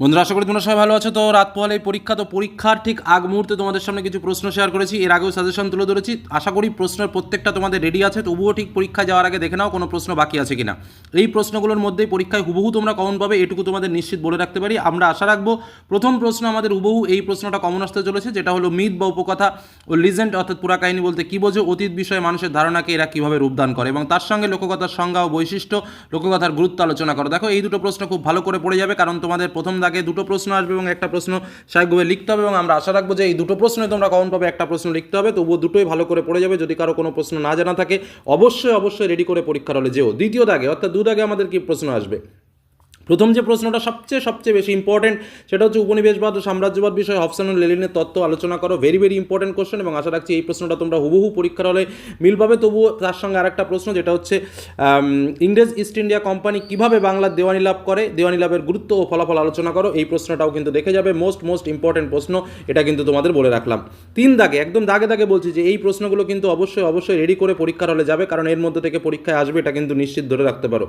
বন্ধুরা, আশা করি তোমরা সবাই ভালো আছো। তো রাত পোহালে পরীক্ষা, তো পরীক্ষার ঠিক আগ মুহূর্তে তোমাদের সামনে কিছু প্রশ্ন শেয়ার করেছি। এর আগেও সাজেশন তুলে ধরেছি। আশা করি প্রশ্নের প্রত্যেকটা তোমাদের রেডি আছে। তবুও ঠিক পরীক্ষা যাওয়ার আগে দেখে নাও কোনো প্রশ্ন বাকি আছে কিনা। এই প্রশ্নগুলোর মধ্যেই পরীক্ষায় হুবহু তোমরা কমন পাবে, এটুকু তোমাদের নিশ্চিত বলে রাখতে পারি। আমরা আশা রাখব, প্রথম প্রশ্ন আমাদের হুবহু এই প্রশ্নটা কমন আসতে চলেছে, যেটা হলো মিথ বা উপকথা ও লিজেন্ড অর্থাৎ পুরা কাহিনী বলতে কী বোঝো, অতীত বিষয়ে মানুষের ধারণাকে এরা কীভাবে রূপদান করে। এবং তার সঙ্গে লোককথার সংজ্ঞা ও বৈশিষ্ট্য, লোককথার গুরুত্ব আলোচনা করো। দেখো, এই দুটো প্রশ্ন খুব ভালো করে পড়ে যাবে, কারণ তোমাদের প্রথম দাগে দুটো প্রশ্ন আসবে এবং একটা প্রশ্ন সাহেবভাবে লিখতে হবে এবং আমরা আশা রাখব যে এই দুটো প্রশ্নে তোমরা কমন পাবে, একটা প্রশ্ন লিখতে হবে, তবুও দুটোই ভালো করে পড়ে যাবে। যদি কারও কোনো প্রশ্ন না জানা থাকে, অবশ্যই অবশ্যই রেডি করে পরীক্ষার হলে যেও। দ্বিতীয় দাগে, অর্থাৎ দু দাগে আমাদের কি প্রশ্ন আসবে? প্রথম যে প্রশ্নটা সবচেয়ে সবচেয়ে বেশি ইম্পর্টেন্ট সেটা হচ্ছে উপনিবেশবাদ ও সাম্রাজ্যবাদ বিষয়ে হফসান ও লেলিনের তত্ত্ব আলোচনা করো। ভেরি ভেরি ইম্পর্টেন্ট কোশ্চেন এবং আশা রাখছি এই প্রশ্নটা তোমরা হুবহু পরীক্ষার হলে মিল পাবে তবুও তার সঙ্গে আরেকটা প্রশ্ন, যেটা হচ্ছে ইংরেজ ইস্ট ইন্ডিয়া কোম্পানি কীভাবে বাংলার দেওয়ানি লাভ করে? দেওয়ানি লাভের গুরুত্ব ও ফলাফল আলোচনা করো। এই প্রশ্নটাও কিন্তু দেখে যাবে। মোস্ট মোস্ট ইম্পর্টেন্ট প্রশ্ন, এটা কিন্তু তোমাদের বলে রাখলাম। তিন দাগে, একদম দাগে দাগে বলছি যে এই প্রশ্নগুলো কিন্তু অবশ্যই অবশ্যই রেডি করে পরীক্ষার হলে যাবে, কারণ এর মধ্যে থেকে পরীক্ষায় আসবে, এটা কিন্তু নিশ্চিত ধরে রাখতে পারো।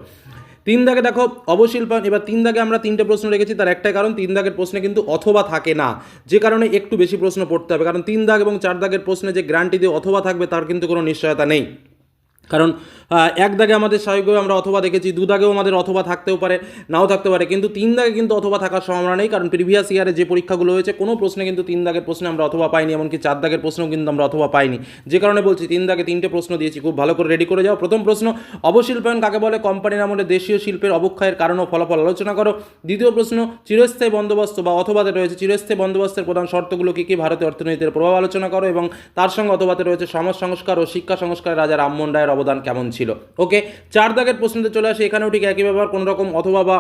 তিন দাগে দেখো অবশিল্পায়ন এবার তিন দাগে আমরা তিনটে প্রশ্ন রেখেছি, তার একটাই কারণ, তিন দাগের প্রশ্নে কিন্তু অথবা থাকে না। যে কারণে একটু বেশি প্রশ্ন পড়তে হবে, কারণ তিন দাগ এবং চার দাগের প্রশ্নে যে গ্যারান্টি দিয়ে অথবা থাকবে, তার কিন্তু কোনো নিশ্চয়তা নেই। কারণ এক দাগে আমাদের স্বাভাবিকভাবে আমরা অথবা দেখেছি, দু দাগেও আমাদের অথবা থাকতেও পারে, নাও থাকতে পারে, কিন্তু তিন দাগে কিন্তু অথবা থাকার সম্ভাবনা নেই, কারণ প্রিভিয়াস ইয়ারে যে পরীক্ষাগুলো হয়েছে, কোনো প্রশ্নে কিন্তু তিন দাগের প্রশ্নে আমরা অথবা পাইনি, এমনকি চার দাগের প্রশ্নেও কিন্তু আমরা অথবা পাইনি। যে কারণে বলছি, তিন দাগে তিনটে প্রশ্ন দিয়েছি, খুব ভালো করে রেডি করে যাও। প্রথম প্রশ্ন, অবশিল্পায়ন কাকে বলে? কোম্পানির আমলে দেশীয় শিল্পের অবক্ষয়ের কারণ ও ফলাফল আলোচনা করো। দ্বিতীয় প্রশ্ন, চিরস্থায়ী বন্দোবস্ত বা অথবাতে রয়েছে, চিরস্থায়ী বন্দোবস্তের প্রধান শর্তগুলো কী কী? ভারতীয় অর্থনীতির প্রভাব আলোচনা করো এবং তার সঙ্গে অথবাতে রয়েছে সমাজ সংস্কার ও শিক্ষা সংস্কারে রাজা রামমোহন রায়ের অবদান কেমন ছিল? ওকে চার দাগের প্রশ্নতে চলে আসে। এখানেও ঠিক একই ব্যাপার কোনো রকম অথবা বা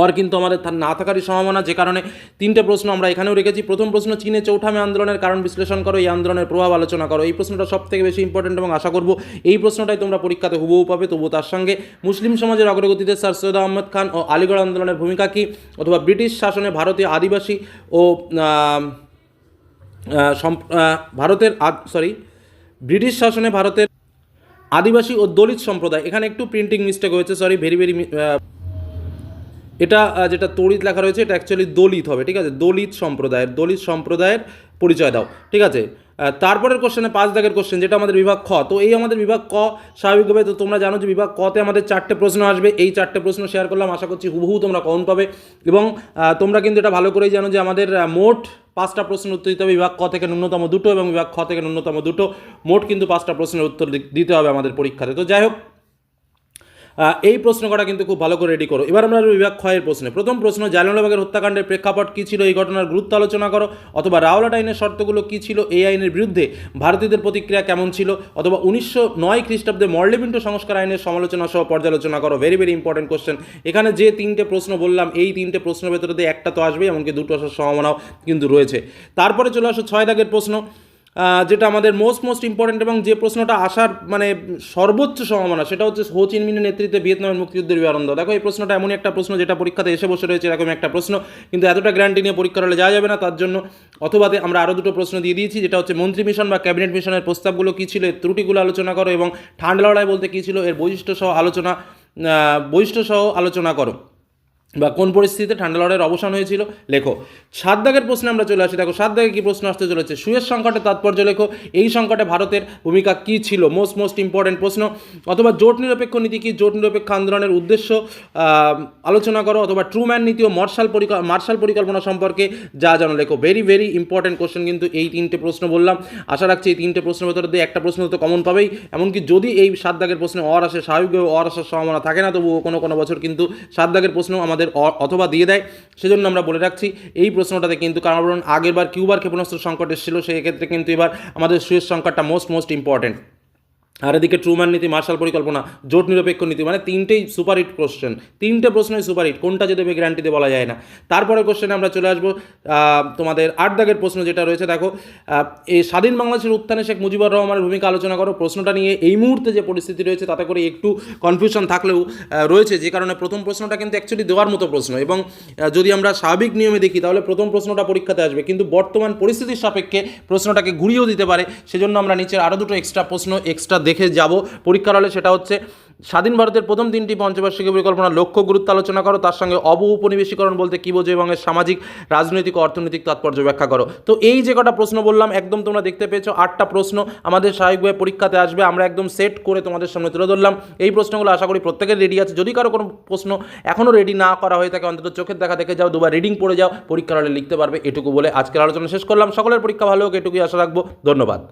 ওর কিন্তু আমাদের না থাকারই সম্ভাবনা, যে কারণে তিনটে প্রশ্ন আমরা এখানেও রেখেছি। প্রথম প্রশ্ন, চীনে চৌঠামে আন্দোলনের কারণ বিশ্লেষণ করো, এই আন্দোলনের প্রভাব আলোচনা করো। এই প্রশ্নটা সব থেকে বেশি ইম্পর্টেন্ট এবং আশা করব এই প্রশ্নটাই তোমরা পরীক্ষাতে হুবহু পাবে। তবুও তার সঙ্গে মুসলিম সমাজের অগ্রগতিতে স্যার সৈয়দ আহমদ খান ও আলিগড় আন্দোলনের ভূমিকা কী? অথবা ব্রিটিশ শাসনে ভারতীয় আদিবাসী ও ভারতের সরি ব্রিটিশ শাসনে ভারতের আদিবাসী ও দলিত সম্প্রদায়, এখানে একটু প্রিন্টিং মিস্টেক হয়েছে সরি ভেরি ভেরি এটা যেটা তড়িৎ লেখা রয়েছে, এটা অ্যাকচুয়ালি দলিত হবে, ঠিক আছে? দলিত সম্প্রদায়ের দলিত সম্প্রদায়ের পরিচয় দাও, ঠিক আছে? তারপরের কোশ্চেনে পাঁচ দাগের কোশ্চেন যেটা আমাদের বিভাগ খ। তো এই আমাদের বিভাগ ক, স্বাভাবিকভাবে তো তোমরা জানো যে বিভাগ কতে আমাদের চারটে প্রশ্ন আসবে। এই চারটে প্রশ্ন শেয়ার করলাম, আশা করছি হুবহু তোমরা কমন পাবে। এবং তোমরা কিন্তু এটা ভালো করেই জানো যে আমাদের মোট পাঁচটা প্রশ্নের উত্তর দিতে হবে। বিভাগ ক থেকে ন্যূনতম দুটো এবং বিভাগ খ থেকে ন্যূনতম দুটো। মোট কিন্তু পাঁচটা প্রশ্নের উত্তর দিতে হবে আমাদের পরীক্ষাতে। তো যাই হোক এই প্রশ্ন করা কিন্তু খুব ভালো করে রেডি করো। এবার আমরা বিভাগ ক্ষয়ের প্রশ্নে। প্রথম প্রশ্ন, জালিয়ানবাগের হত্যাকাণ্ডের প্রেক্ষাপট কী ছিল? এই ঘটনার গুরুত্ব আলোচনা করো। অথবা রাওলাট আইনের শর্তগুলো কী ছিল? এই আইনের বিরুদ্ধে ভারতীয়দের প্রতিক্রিয়া কেমন ছিল? অথবা উনিশশো নয় খ্রিস্টাব্দে মর্লেবিন্টো সংস্কার আইনের সমালোচনা সহ পর্যালোচনা করো। ভেরি ভেরি ইম্পর্টেন্ট কোশ্চেন এখানে যে তিনটে প্রশ্ন বললাম, এই তিনটে প্রশ্নের ভেতরে একটা তো আসবেই, এমনকি দুটো আসার সম্ভাবনাও কিন্তু রয়েছে। তারপরে চলে আসো ছয় দাগের প্রশ্ন। যেটা আমাদের মোস্ট মোস্ট ইম্পর্টেন্ট এবং যে প্রশ্নটা আসার মানে সর্বোচ্চ সম্ভাবনা, সেটা হচ্ছে হো চিন মিনের নেতৃত্বে ভিয়েতনামের মুক্তিযুদ্ধের বিবরণ দেখো, এই প্রশ্নটা এমনই একটা প্রশ্ন, যেটা পরীক্ষাতে এসে বসে রয়েছে এরকম একটা প্রশ্ন। কিন্তু এতটা গ্যারান্টি নিয়ে পরীক্ষার হলে যাওয়া যাবে না, তার জন্য অথবাতে আমরা আরও দুটো প্রশ্ন দিয়ে দিয়েছি, যেটা হচ্ছে মন্ত্রী মিশন বা ক্যাবিনেট মিশনের প্রস্তাবগুলো কী ছিল, এর ত্রুটিগুলো আলোচনা করো এবং ঠান্ডা লড়াই বলতে কী ছিল, এর বৈশিষ্ট্য সহ আলোচনা বৈশিষ্ট্য সহ আলোচনা করো। বা কোন পরিস্থিতিতে ঠান্ডা লড়াইয়ের অবসান হয়েছিল? লেখো। সাত দাগের প্রশ্নে আমরা চলে আসি। দেখো, সাত দাগে কী প্রশ্ন আসতে চলেছে? সুয়েজ সংকটের তাৎপর্য লেখো, এই সংকটে ভারতের ভূমিকা কী ছিল? মোস্ট মোস্ট ইম্পর্টেন্ট প্রশ্ন। অথবা জোট নিরপেক্ষ নীতি কি? জোট নিরপেক্ষ আন্দোলনের উদ্দেশ্য আলোচনা করো। অথবা ট্রুম্যান নীতি ও মার্শাল পরিকল্পনা মার্শাল পরিকল্পনা সম্পর্কে যা জানো, লেখো। ভেরি ভেরি ইম্পর্টেন্ট কোশ্চেন কিন্তু এই তিনটে প্রশ্ন বললাম। আশা রাখছি এই তিনটে প্রশ্নের ভেতরে দিয়ে একটা প্রশ্ন তো কমন পাবেই। এমনকি যদি এই সাত দাগের প্রশ্নে অর আসে স্বাভাবিকভাবে অর আসার সম্ভাবনা থাকে না, তবুও কোনো কোনো বছর কিন্তু সাত দাগের প্রশ্ন আমাদের অ- অথবা দিয়ে দেয়। সেজন্য আমরা বলে রাখছি, এই প্রশ্নটাতে কিন্তু কারণ আগেরবার কিউবার ক্ষেপণাস্ত্র সংকট এসেছিল সেই ক্ষেত্রে কিন্তু এবার আমাদের সুয়েজ সংকটটা মোস্ট মোস্ট ইম্পর্টেন্ট আর এদিকে ট্রুম্যান নীতি মার্শাল পরিকল্পনা, জোট নিরপেক্ষ নীতি মানে তিনটেই সুপারহিট কোশ্চেন তিনটে প্রশ্নই সুপারহিট, কোনটা যে দেবে গ্যারান্টি দিয়ে বলা যায় না। তারপরে কোশ্চেনে আমরা চলে আসব তোমাদের আট দাগের প্রশ্ন যেটা রয়েছে, দেখো এই স্বাধীন বাংলাদেশের উত্থানে শেখ মুজিবুর রহমানের ভূমিকা আলোচনা করো। প্রশ্নটা নিয়ে এই মুহূর্তে যে পরিস্থিতি রয়েছে, তাতে করে একটু কনফিউশন থাকলেও রয়েছে। যে কারণে প্রথম প্রশ্নটা কিন্তু অ্যাকচুয়ালি দেওয়ার মতো প্রশ্ন এবং যদি আমরা স্বাভাবিক নিয়মে দেখি, তাহলে প্রথম প্রশ্নটা পরীক্ষাতে আসবে। কিন্তু বর্তমান পরিস্থিতির সাপেক্ষে প্রশ্নটাকে ঘুরিয়েও দিতে পারে। সেজন্য আমরা নিচের আরও দুটো এক্সট্রা প্রশ্ন এক্সট্রা দেখে যাব। পরীক্ষার হলে সেটা হচ্ছে, স্বাধীন ভারতের প্রথম তিনটি পঞ্চবার্ষিকী পরিকল্পনা লক্ষ্য গুরুত্ব আলোচনা করো, তার সঙ্গে অব উপনিবেশীকরণ বলতে কী বোঝো এবং এর সামাজিক, রাজনৈতিক অর্থনৈতিক তাৎপর্য ব্যাখ্যা করো। তো এই যে কটা প্রশ্ন বললাম, একদম তোমরা দেখতে পেয়েছ, আটটা প্রশ্ন আমাদের স্বাভাবিকভাবে পরীক্ষাতে আসবে, আমরা একদম সেট করে তোমাদের সামনে তুলে ধরলাম। এই প্রশ্নগুলো আশা করি প্রত্যেকের রেডি আছে। যদি কারও কোনো প্রশ্ন এখনও রেডি না করা হয়ে থাকে, অন্তত চোখের দেখা দেখে যাও, দুবার রিডিং পড়ে যাও, পরীক্ষার হলে লিখতে পারবে, এটুকু বলে আজকের আলোচনা শেষ করলাম। সকলের পরীক্ষা ভালো হোক, এটুকুই আশা রাখব। ধন্যবাদ।